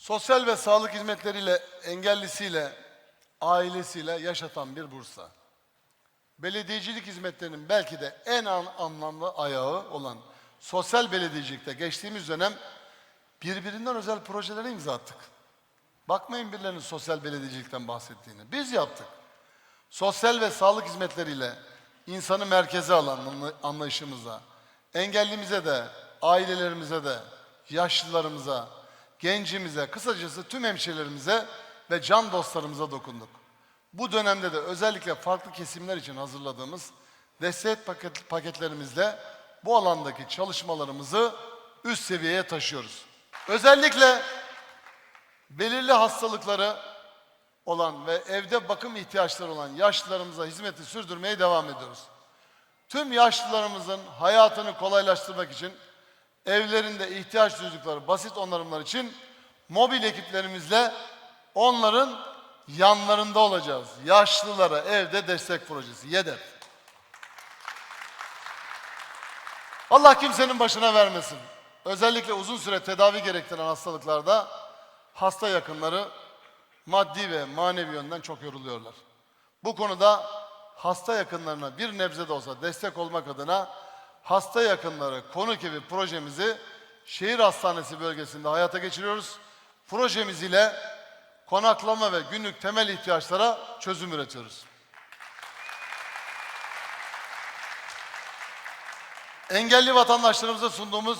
Sosyal ve sağlık hizmetleriyle engellisiyle, ailesiyle yaşatan bir Bursa. Belediyecilik hizmetlerinin belki de en an, anlamlı ayağı olan sosyal belediyecilikte geçtiğimiz dönem birbirinden özel projelere imza attık. Bakmayın birilerinin sosyal belediyecilikten bahsettiğini. Biz yaptık. Sosyal ve sağlık hizmetleriyle insanı merkeze alan anla- anlayışımıza, engellimize de, ailelerimize de, yaşlılarımıza, gencimize, kısacası tüm hemşehrilerimize ve can dostlarımıza dokunduk. Bu dönemde de özellikle farklı kesimler için hazırladığımız destek paket, paketlerimizle bu alandaki çalışmalarımızı üst seviyeye taşıyoruz. Özellikle belirli hastalıkları olan ve evde bakım ihtiyaçları olan yaşlılarımıza hizmeti sürdürmeye devam ediyoruz. Tüm yaşlılarımızın hayatını kolaylaştırmak için evlerinde ihtiyaç duydukları basit onarımlar için mobil ekiplerimizle onların yanlarında olacağız. Yaşlılara evde destek projesi YEDEF. Allah kimsenin başına vermesin. Özellikle uzun süre tedavi gerektiren hastalıklarda hasta yakınları maddi ve manevi yönden çok yoruluyorlar. Bu konuda hasta yakınlarına bir nebze de olsa destek olmak adına hasta yakınları konuk evi projemizi şehir hastanesi bölgesinde hayata geçiriyoruz. Projemiz ile konaklama ve günlük temel ihtiyaçlara çözüm üretiyoruz. Engelli vatandaşlarımıza sunduğumuz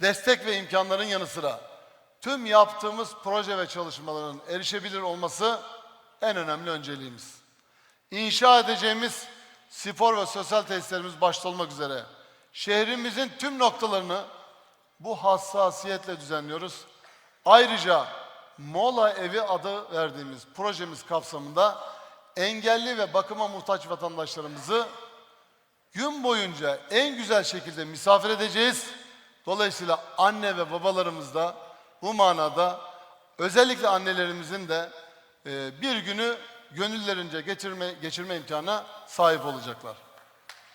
destek ve imkanların yanı sıra tüm yaptığımız proje ve çalışmaların erişebilir olması en önemli önceliğimiz. İnşa edeceğimiz spor ve sosyal tesislerimiz başta olmak üzere şehrimizin tüm noktalarını bu hassasiyetle düzenliyoruz. Ayrıca Mola Evi adı verdiğimiz projemiz kapsamında engelli ve bakıma muhtaç vatandaşlarımızı gün boyunca en güzel şekilde misafir edeceğiz. Dolayısıyla anne ve babalarımız da bu manada özellikle annelerimizin de e, bir günü gönüllerince geçirme, geçirme imkanına sahip olacaklar.